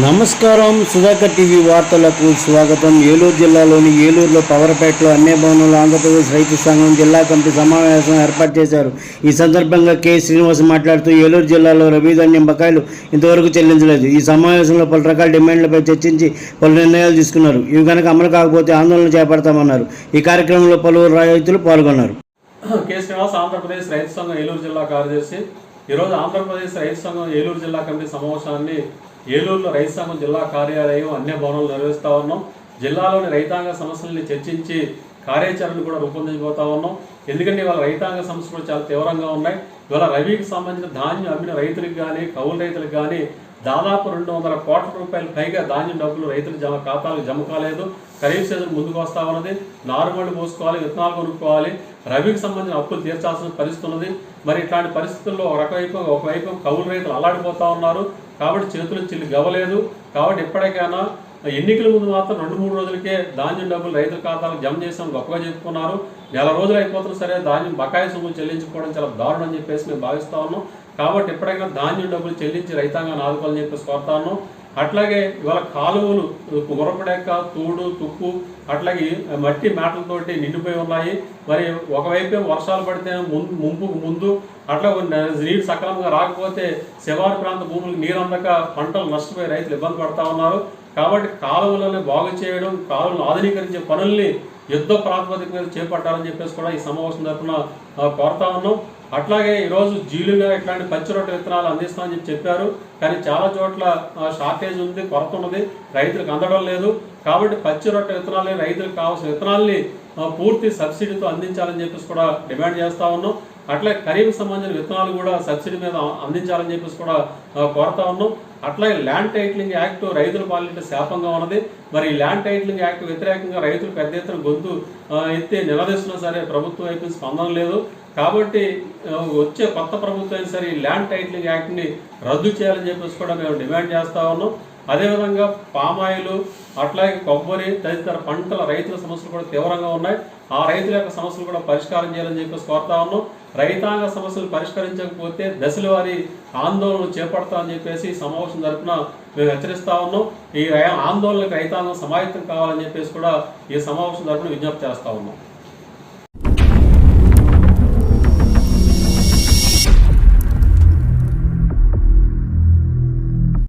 నమస్కారం. సుధాకర్ టీవీ వార్తలకు స్వాగతం. ఏలూరు జిల్లాలోని ఏలూరులో పవర్పేటలో అన్నే భవనంలో ఆంధ్రప్రదేశ్ రైతు సంఘం జిల్లా కమిటీ సమావేశం ఏర్పాటు చేశారు. ఈ సందర్భంగా కె. శ్రీనివాస్ మాట్లాడుతూ ఏలూరు జిల్లాలో రబీ ధాన్యం బకాయిలు ఇంతవరకు చెల్లించలేదు. ఈ సమావేశంలో పలు రకాల డిమాండ్లపై చర్చించి పలు నిర్ణయాలు తీసుకున్నారు. ఇవి కనుక అమలు కాకపోతే ఆందోళన చేపడతామన్నారు. ఈ కార్యక్రమంలో పలువురు రైతులు పాల్గొన్నారు. కె. శ్రీనివాస్ ఆంధ్రప్రదేశ్ రైతు సంఘం ఏలూరు జిల్లా కార్యదర్శి. ఈరోజు ఆంధ్రప్రదేశ్ రైతు సంఘం ఏలూరు జిల్లా కమిటీ సమావేశాన్ని ఏలూరులో రైతు సంఘం జిల్లా కార్యాలయం అన్ని భవనాలు నిర్వహిస్తా ఉన్నాం. జిల్లాలోని రైతాంగ సమస్యల్ని చర్చించి కార్యాచరణ కూడా రూపొందించబోతా ఉన్నాం. ఎందుకంటే ఇవాళ రైతాంగ సమస్యలు చాలా తీవ్రంగా ఉన్నాయి. ఇవాళ రబీకి సంబంధించిన ధాన్యం అమ్మిన రైతులకు కానీ కౌలు రైతులకు కానీ దాదాపు రెండు వందల కోట్ల రూపాయల పైగా ధాన్యం డబ్బులు రైతుల జమ ఖాతాలకు జమ కాలేదు. ఖరీఫ్ సీజన్ ముందుకు వస్తా ఉన్నది నారుమడి పోసుకోవాలి విత్తనాలు కొనుక్కోవాలి రబీకి సంబంధించిన అప్పులు తీర్చాల్సిన పరిస్థితి ఉన్నది. మరి ఇట్లాంటి పరిస్థితుల్లో ఒకవైపు ఒకవైపు కౌలు రైతులు అల్లాడిపోతూ ఉన్నారు. కాబట్టి చేతులు చిల్లి గవ్వలేదు. కాబట్టి ఎప్పటికైనా ఎన్నికల ముందు మాత్రం రెండు మూడు రోజులకే ధాన్యం డబ్బులు రైతుల ఖాతాలకు జమ చేసామని గొప్పగా చెప్పుకున్నారు. నెల రోజులు అయిపోతున్నా సరే ధాన్యం బకాయి సొమ్ము చెల్లించుకోవడం చాలా దారుణం అని చెప్పేసి మేము భావిస్తా ఉన్నాం. కాబట్టి ఎప్పుడైనా ధాన్యం డబ్బులు చెల్లించి రైతాంగాన్ని ఆదుకోవాలని చెప్పేసి కోరుతాను అట్లాగే ఇవాళ కాలువలు గుర్రపడెక్క తూడు తుప్పు అట్లాగే మట్టి మేటలతోటి నిండిపోయి ఉన్నాయి. మరి ఒకవైపు వర్షాలు పడితే ముందు ముంపుకు ముందు అట్లా నీరు సక్రమంగా రాకపోతే శివారు ప్రాంత భూములకు నీరు అందక పంటలు నష్టపోయి రైతులు ఇబ్బంది పడతా ఉన్నారు. కాబట్టి కాలువలను బాగు చేయడం కాలువలను ఆధునీకరించే పనుల్ని యుద్ధ ప్రాతిపదిక మీద చేపట్టాలని చెప్పేసి కూడా ఈ సమావేశం తరఫున కోరుతా ఉన్నాం. అట్లాగే ఈరోజు జీలుగా ఇట్లాంటి పచ్చి రొట్టె విత్తనాలు అందిస్తామని చెప్పి చెప్పారు. కానీ చాలా చోట్ల షార్టేజ్ ఉంది కొరత ఉన్నది రైతులకు అందడం లేదు. కాబట్టి పచ్చి రొట్టె విత్తనాలని రైతులకు కావాల్సిన విత్తనాల్ని పూర్తి సబ్సిడీతో అందించాలని చెప్పేసి కూడా డిమాండ్ చేస్తా ఉన్నాం. అట్లే ఖరీఫ్ సంబంధించిన విత్తనాలు కూడా సబ్సిడీ మీద అందించాలని చెప్పేసి కూడా కోరుతా ఉన్నాం. అట్లాగే ల్యాండ్ టైటిలింగ్ యాక్ట్ రైతులు పాలిట శాపంగా ఉన్నది. మరి ఈ ల్యాండ్ టైటిలింగ్ యాక్ట్ వ్యతిరేకంగా రైతులు పెద్ద ఎత్తున గొంతు ఆ, ఎత్తి నిలదీస్తున్నా సరే ప్రభుత్వం వైపు స్పందన లేదు. కాబట్టి వచ్చే కొత్త ప్రభుత్వం అయినా సరే ఈ ల్యాండ్ టైటిలింగ్ యాక్ట్ని రద్దు చేయాలని చెప్పేసి కూడా మేము డిమాండ్ చేస్తా ఉన్నాం. అదేవిధంగా పామాయిలు అట్లాగే కొబ్బరి తదితర పంటల రైతుల సమస్యలు కూడా తీవ్రంగా ఉన్నాయి. ఆ రైతుల యొక్క సమస్యలు కూడా పరిష్కారం చేయాలని చెప్పేసి కోరుతా ఉన్నాం. రైతాంగ సమస్యలు పరిష్కరించకపోతే దశల వారి ఆందోళనలు చేపడతామని చెప్పేసి సమావేశం తరపున మేము హెచ్చరిస్తా ఉన్నాం. ఈ ఆందోళనకు రైతాంగం సమాయత్తం కావాలని చెప్పేసి కూడా ఈ సమావేశం తరపున విజ్ఞప్తి చేస్తా ఉన్నాం.